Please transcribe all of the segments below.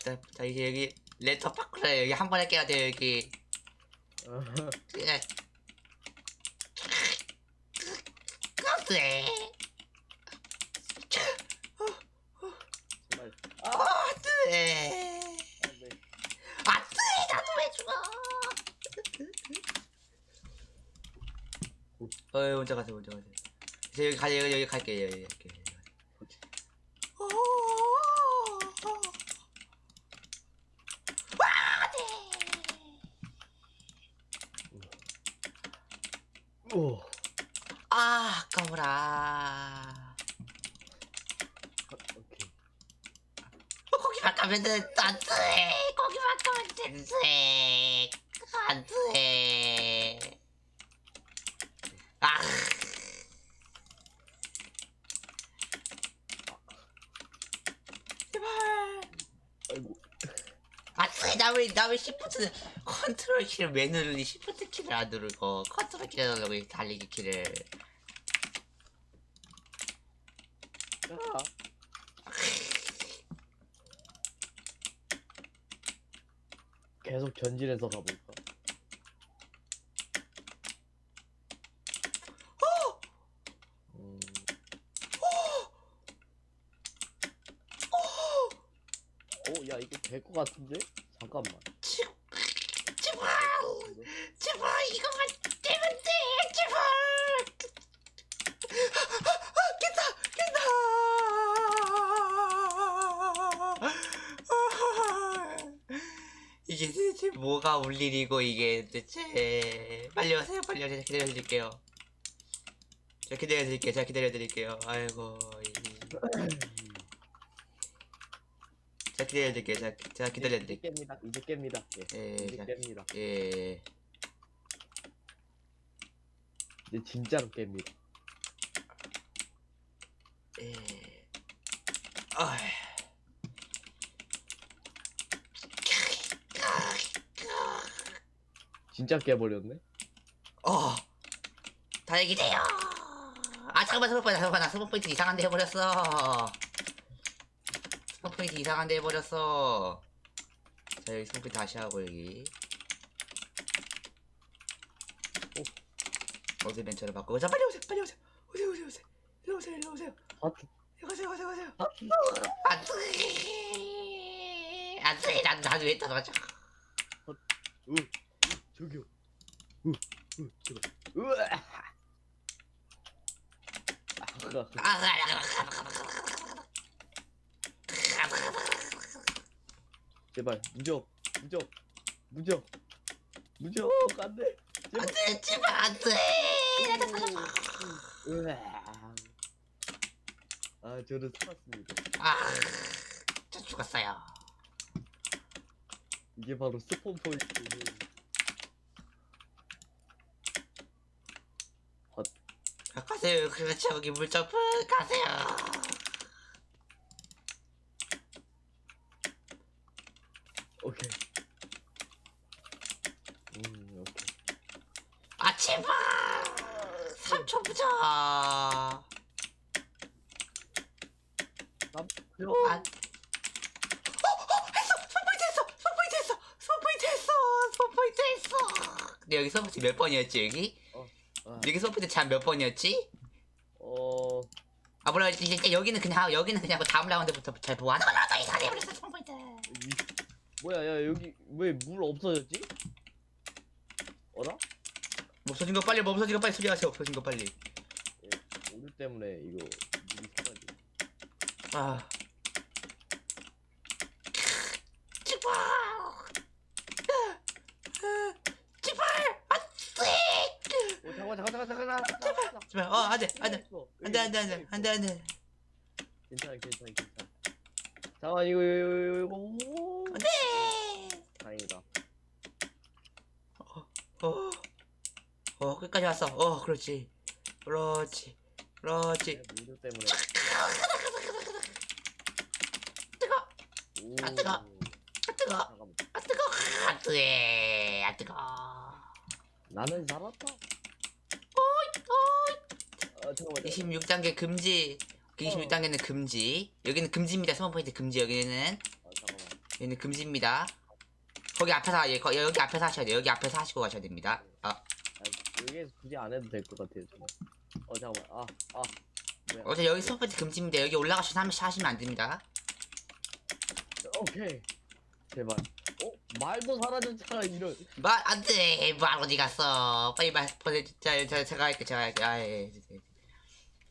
자, 자 이제 여기 레터 바꾸라 여기 한 번에 깨야 돼요 여기 어, 예. 안돼 제발. 안 돼. 안돼 나도 왜 죽어 어 혼자 가세요 혼자 가세요 저 여기 가 여기 여기 갈게요 여기 갈게요 오. 아 아까워라 오케이. 거기만 가면은 안돼 거기만 가면 된대 안돼 아 제발 아이고. 안돼 나왜 나왜 시프트 컨트롤 키를 왜 누르니 시프트 키를 안 누르고 컨트롤 키를 누르고 달리기 키를 아. 계속 전진해서 가볼까? 음. 오, 야 이거 될것 같은데? 잠깐만. 지- 제발 제발 이것만 되면 돼 제발 깼다 깼다. 이게 대체 뭐가 울 일이고 이게 대체? 빨리 오세요 빨리 오세요. 기다려드릴게요. 자 기다려드릴게요 자 기다려드릴게요. 아이고 이- 기다려드릴게요 자, 자 기다려드릴게요 이제 깹니다. 이제 깹니다. 예. 예, 이제 자, 깹니다. 예. 이제 진짜로 깹니다. 예. 아. 진짜 깨버렸네? 어. 다행이네요. 아 잠깐만 스포 포인트 잠깐만 나 스포 포인트 이상한데 해버렸어. 스포 포인트 이상한 데 해버렸어. 자 여기 포인트 다시 하고 여기. 어제 벤처를 바꾸고 자 빨리 오세요 빨리 오세요 오세요 오세요 오세요 일로 오세요 일로 오세요 아, 오세요 오세요 아. 안돼 안돼 난왜 떨어져 으, 저기요. 으, 으, 제발. 으아. 아, 제발 무적, 무적, 무적, 무적 안돼. 제발. 안돼 제발 안돼 으아. 아, 저는 살았습니다. 아저 죽었어요 이게 바로 스폰 포인트. 가세요 그렇죠 여기 물점프 가세요 오케이. 음, 오케이. 아 제발 3초 부자 그럼 안 어, 어, 했어! 스포인트 했어! 스포인트 했어! 스포인트 했어! 스포인트 했어! 근데 여기 스포인트 몇 번이었지 여기? 아, 여기 스포인트 잠몇 번이었지? 어, 아 몰라 이제 이제 여기는 그냥 여기는 그냥 뭐 다음 라운드부터 잘 보아 나나나 이상하게 해버렸어 스포인트 이, 뭐야, 야 여기 왜 물 없어졌지? 어라? 없어진 거 빨리 없어진 거 빨리 수리하세요 없어진 거 빨리 오류 때문에 이거 물이 사라지. 아 제발 제발 안돼 오, 잠깐, 잠깐, 잠깐, 잠깐, 잠깐. 제발 어 안돼 안돼. 안돼 안돼 안돼 안돼 안돼. 괜찮아, 괜찮아, 괜찮아. 잠깐 이거 이거 이거 안돼! 다행이다. 어, 어. 끝까지 왔어. 어 그렇지. 그렇지. 그렇지. 내 네, 때문에. 뜨거! 오. 아, 뜨거. 아 뜨거. 아 뜨거. 아 뜨거. 아 뜨거. 나는 살았다. 어이 아, 잠깐만. 26단계 금지. 26단계는 금지. 여기는 금지입니다. 스마트 포인트 금지. 여기는. 아. 얘는 금지입니다. 거기 앞에서 예, 거- 여기 앞에서 하셔야 돼요. 여기 앞에서 하시고 가셔야 됩니다. 아, 아, 여기에서 굳이 안 해도 될 것 같아요 저는. 어 잠깐만. 아아. 뭐야? 어제 여기 스포츠 금지입니다. 여기 올라가셔서 한 번씩 하시면 안 됩니다. 오케이. 제발. 어? 말도 사라졌잖아 이런. 말 안돼. 말 어디 갔어? 빨리 말 보내주자 저, 제가 할게 제가 할게. 아 예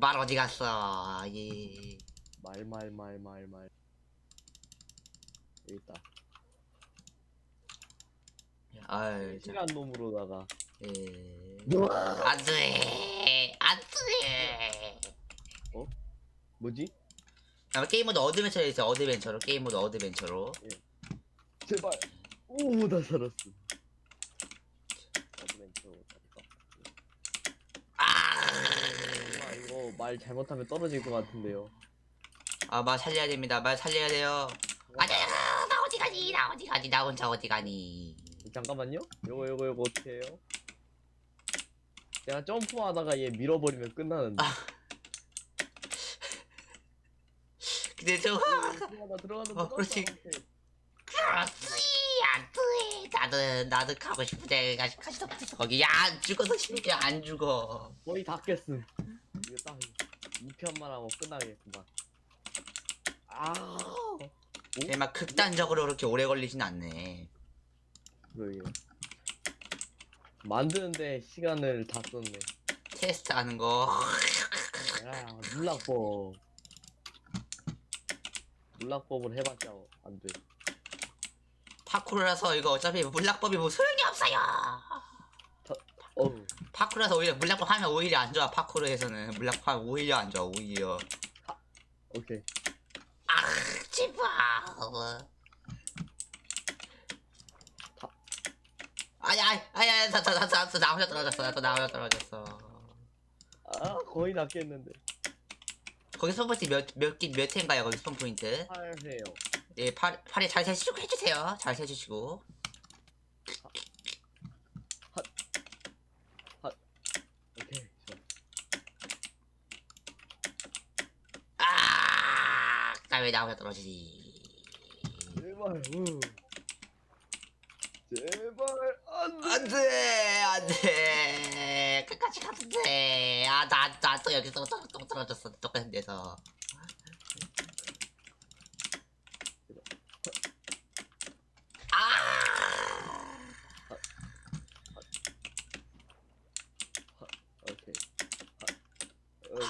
말 어디 갔어? 예 말말 말 말 말. 여기 있다. 저, 시간 놈으로다가. 예. 안돼! 안돼! 뭐지? 아, 게임 모드 어드벤처로 있어 어드벤처로 게임 모드 어드벤처로. 제발. 오 나 살았어 어드벤처 아, 아 이거 말 잘못하면 떨어질 것 같은데요 아, 말 살려야 됩니다. 말 살려야 돼요. 아자, 나 어디 가니? 나 어디 가니? 나 혼자 어디 가니? 잠깐만요 요거 요거 요거 어떻게 해요? 제가 점프하다가 얘 밀어버리면 끝나는데 아. 근데 저 들어가다 들어가다 어, 그렇지. 오케이. 그렇지 안 돼. 나도 나도 가고 싶은데 가시 가시도 못했어 거기. 야, 안 죽어서 심지어 안 죽어. 거의 다 깼음 2편만 하고 끝나겠구만 아 근데 막 극단적으로 그렇게 오래 걸리진 않네. 그러게 만드는데 시간을 다 썼네 테스트 하는 거. 야 물락법 물락법을 해봤자 안 돼 파쿠르라서 이거 어차피 물락법이 뭐 소용이 없어요. 어우 파쿠르라서 오히려 물락법 하면 오히려 안 좋아. 파쿠르에서는 물락법 하면 오히려 안 좋아. 오히려. 오케이 아, 제발. 아니, 아니, 아니, 아니, 나, 나, 나, 나, 나 혼자 떨어졌어. 나또 나 혼자 떨어졌어. 아 거의 낫겠는데 거기 스폰 포인트 몇, 몇, 개, 몇 회인가요? 거기 스폰 포인트? 8회요 예, 팔, 팔에 잘 세주시고 해주세요. 잘 세주시고. 오케이 좋아 아, 나 왜나 혼자 떨어지지? 제발 우. 제발 안 돼 안 돼, 안 돼. 끝까지 갔는데. 아, 나, 나 또 여기서 또, 또 떨어졌어. 똑같은 데서. 아!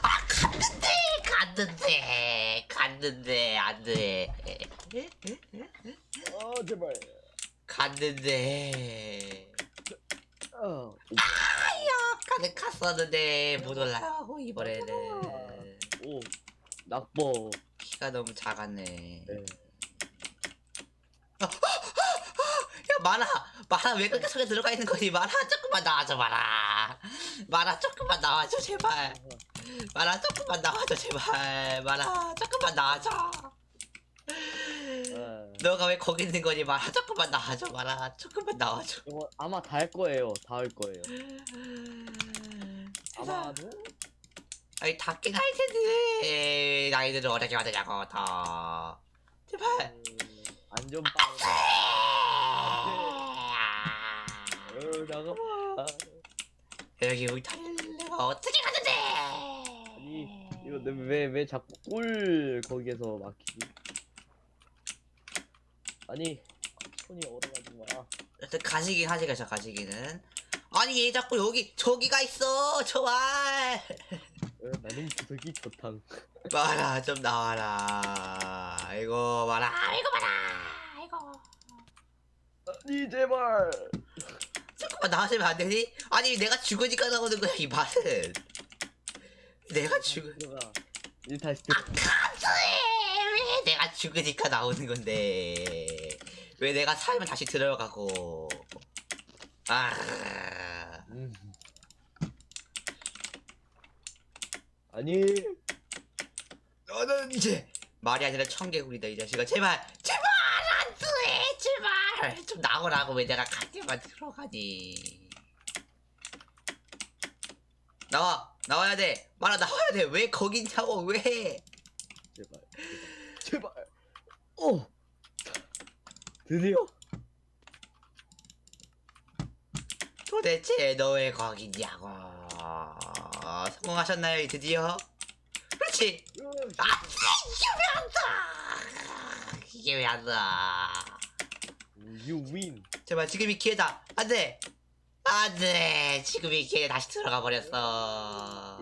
아, 어, 갔는데, 갔는데, 안 돼. 어 제발 갔는데. 어 가는 갔었는데, 못 올라가고, 이번에는. 오 낙법 키가 너무 작았네. 네. 야, 마라! 마라, 왜 그렇게 속에 들어가 있는 거니? 마라, 조금만 나와줘, 마라. 마라, 조금만 나와줘, 제발. 마라, 조금만 나와줘, 제발. 마라, 조금만 나와줘. 아, 너가 왜 거기 있는 거니, 마라? 조금만 나와줘, 마라. 조금만 나와줘. 이거 아마 다 할 거예요 다 할 거예요 아마도 아니, 닿긴 할 텐데. 나이들을 어떻게 만드냐고, 더. 제발. 음, 안전빵 어 잠깐만 여기 우리 달려가 어떻게? 아니 이거 왜왜 자꾸 꿀 거기에서 막히지? 아니 손이 얼어가지고 마 일단 가시긴 하지가 저 가시기는. 아니 얘 자꾸 여기 저기가 있어! 저말 어, 나는 구석이 좋당 마라 좀 나와라. 이거 마라 이거 마라 이거. 아니 제발. 조금만 나와주면 안 되니? 아니 내가 죽으니까 나오는 거야 이 말은 내가 다시 들어. 안돼 왜 내가 죽으니까 나오는 건데. 왜 내가 살면 다시 들어가고. 아. 음. 아니. 너는 이제 말이 아니라 청개구리다 이 자식아. 제발 제발 안돼! 제발! 좀 나오라고 왜 내가 가게만 들어가니. 나와 나와야 돼 말아 나와야 돼 왜 거기 있냐고 왜 제발 제발 제발 어 드디어 도대체 너 왜 거기 있냐고. 성공하셨나요, 드디어? 그렇지. 아, 이게 왜안 돼? 이게 왜안 돼? You win 제발 지금이 기회다. 안 돼. 안 돼. 지금 이 기회에 다시 들어가 버렸어.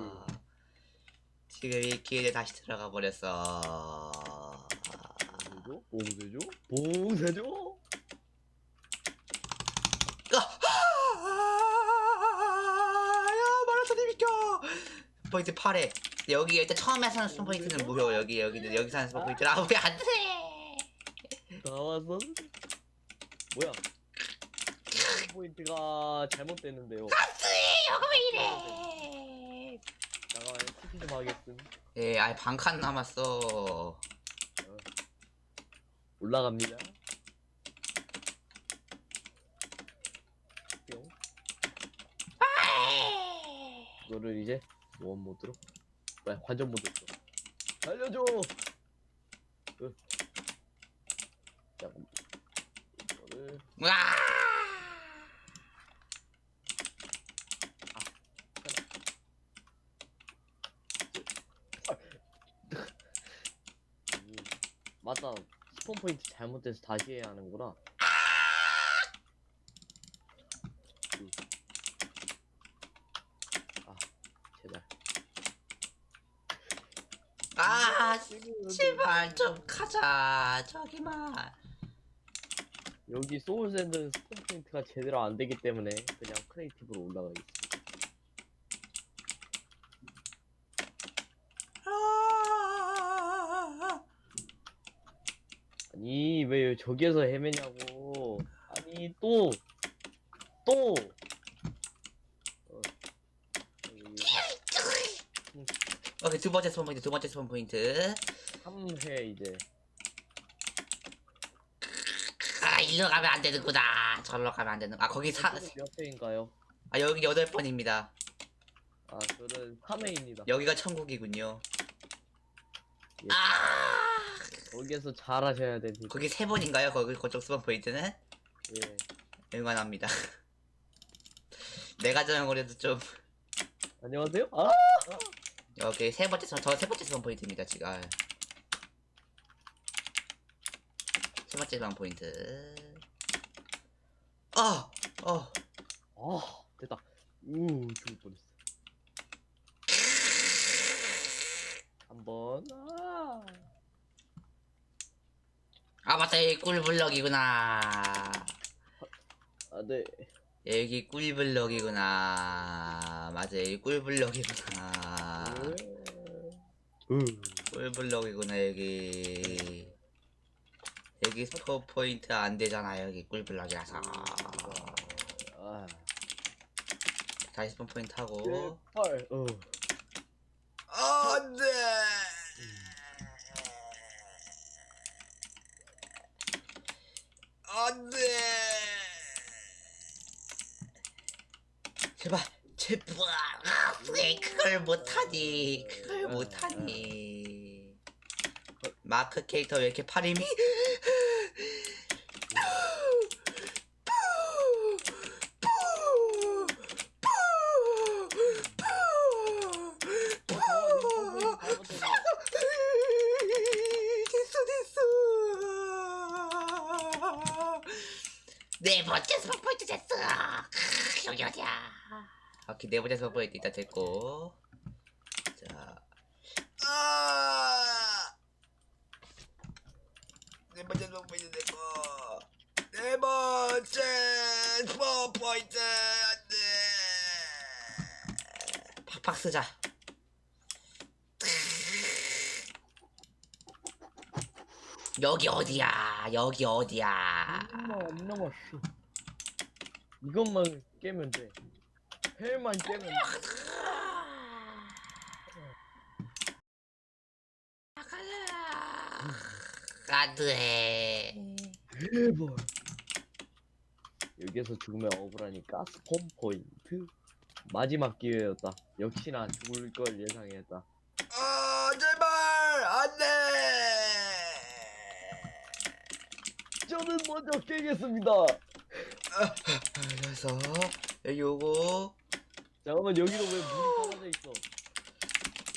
지금 이 기회에 다시 들어가 버렸어. 봉쇄죠? 봉쇄죠? 봉쇄죠? 야, 마라톤이 비켜. 포인트 8회. 여기 일단 처음에 사는 스폰 포인트는 무효. 여기 여기는 여기 사는 스폰 포인트. 아, 왜 안 돼? 나왔어? 뭐야? 포인트가 잘못됐는데요. 왜 이래? 잠깐만 TP 좀 하겠음. 예, 아예 반칸 남았어. 올라갑니다. 뿅. 이거를 이제 원 모드로 뭐야 관전 모드 죠 살려줘. 으. 잠깐 이거를 와! 이- 맞다 스폰 포인트 잘못돼서 다시 해야 하는구나. 으. 아 제발. 아, 제발 좀 가자. 저기만. 여기 소울 샌드는 스폰 포인트가 제대로 안 되기 때문에 그냥 크리에이티브로 올라가겠습니다. 아, 아니 왜 저기에서 헤매냐고. 아니 또 또. 어. 오케이 두 번째 스폰 포인트, 두 번째 스폰 포인트. 3회 이제 아, 일로 가면 안 되는구나. 저로 가면 안 되는. 아, 거기 사, 몇 회인가요? 아 여기 여덟 번입니다. 아 저는 3회입니다. 여기가 천국이군요. 예. 아, 거기에서 잘하셔야 됩니다. 거기 세 번인가요? 거기 그쪽 스폰 포인트는 예. 응원합니다. 내가 정을 해도 좀 안녕하세요. 아 여기 세 번째 저 세 번째 스폰 포인트입니다 지금. 아. 세 번째 스폰 포인트. 아, 어, 아, 됐다. 우 죽을 뻔했어. 한번 아. 아 맞다 여기 꿀블럭이구나. 아 네. 여기 꿀블럭이구나. 맞아 여기 꿀블럭이구나. 으. 꿀블럭이구나 여기. 여기 스포 포인트 안 되잖아 여기 꿀블럭이라서. 아. 다시 스폰 포인트 하고. 제발. 어. 안돼. 안돼. 제발 제발 아, 왜 그걸 못하니 그걸 못하니. 마크 캐릭터 왜 이렇게 팔 힘이? 됐어 됐어. 네 번째 스포 포인트 됐어. 크, 여기 어디야? 오케이 네 번째 스포 포인트 일단 됐고 자 아! 네 번째 스포 포인트 됐고 네 번째 스포 포인트 안돼 팍팍 쓰자 여기 어디야 여기 어디야 얼마 안 남았어. 이것만 깨면 돼. 회만 깨면 돼. 안돼 제발. 여기서 죽으면 억울하니까 스폰 포인트. 마지막 기회였다. 역시나 죽을 걸 예상했다. 아 제발 안돼 저는 먼저 깨겠습니다. 그래서 여기 요거 잠깐만 여기도 왜 물이 떨어져 있어?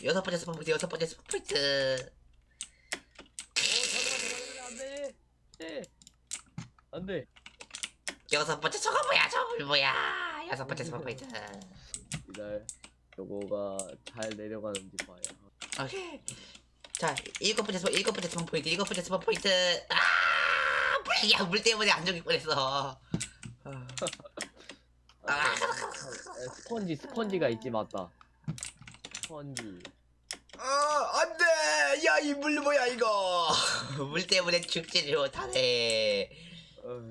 여섯 번째 스폰 포인트 여섯 번째 스폰 포인트 어 잠깐만 안돼. 네. 안돼. 여섯 번째 저거 뭐야? 저거 뭐야? 여섯 번째 스폰 포인트 이달 요거가 잘 내려가는지 봐요. 오케이. 자 일곱 번째 스폰 일곱 번째 스폰 포인트 일곱 번째 스폰 포인트. 아물야? 물 때문에 안 죽일 뻔했어. 아, 아, 스펀지 스펀지가 있지 맞다. 스펀지. 아 안돼! 야 이 물 뭐야 이거? 물 때문에 죽지를 못하네 어,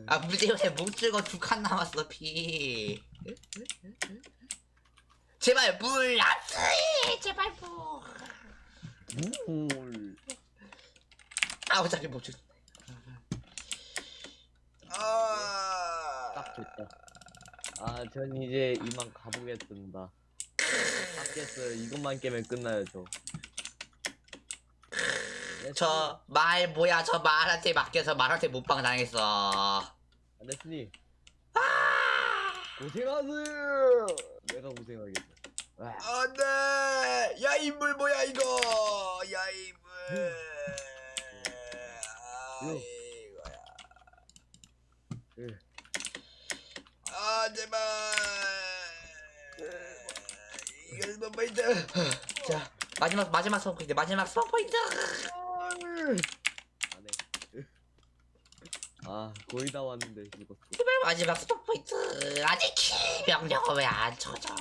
아물 때문에 목줄거 두칸 남았어 피 제발 물 안돼 제발 물 물. 아 어차피 못 죽. 아. 딱 됐다. 아, 전 이제 이만 가보겠습니다. 딱 됐어요. 이것만 깨면 끝나요, 저. 네, 저말 뭐야 저 말한테 맡겨서 말한테 못방 당했어. 아. 고생하세요! 내가 고생하겠어. 아, 안돼. 야이물 뭐야 이거. 야이 물. 아, 요. 이거야. 예. 아 제발. 이거 스폰 포인트. 자 마지막 마지막 스폰 포인트 마지막 스폰 포인트. 안 해. 아, 거의 다 왔는데, 죽었어. 마지막 스폰 포인트. 아니 키 명령을 왜안 쳐져?